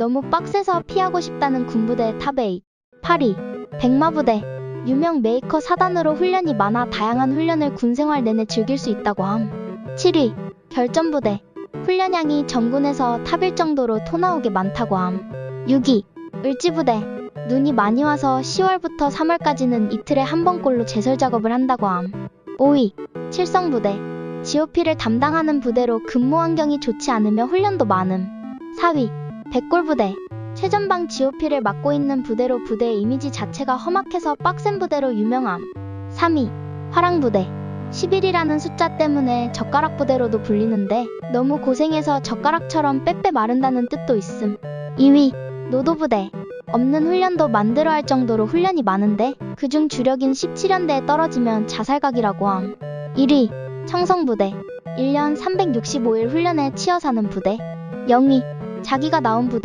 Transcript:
너무 빡세서 피하고 싶다는 군부대 탑8 8위 백마부대 유명 메이커 사단으로 훈련이 많아 다양한 훈련을 군생활 내내 즐길 수 있다고 함. 7위 결전부대 훈련량이 전군에서 탑일 정도로 토 나오게 많다고 함. 6위 을지부대 눈이 많이 와서 10월부터 3월까지는 이틀에 한 번꼴로 제설 작업을 한다고 함. 5위 칠성부대 GOP를 담당하는 부대로 근무 환경이 좋지 않으며 훈련도 많음. 4위 백골부대 최전방 GOP를 맡고 있는 부대로 부대의 이미지 자체가 험악해서 빡센 부대로 유명함. 3위 화랑부대. 11이라는 숫자 때문에 젓가락 부대로도 불리는데 너무 고생해서 젓가락처럼 빼빼 마른다는 뜻도 있음. 2위 노도부대. 없는 훈련도 만들어 할 정도로 훈련이 많은데 그중 주력인 17연대에 떨어지면 자살각이라고 함. 1위 청성부대. 1년 365일 훈련에 치여 사는 부대. 0위 자기가 나온 부대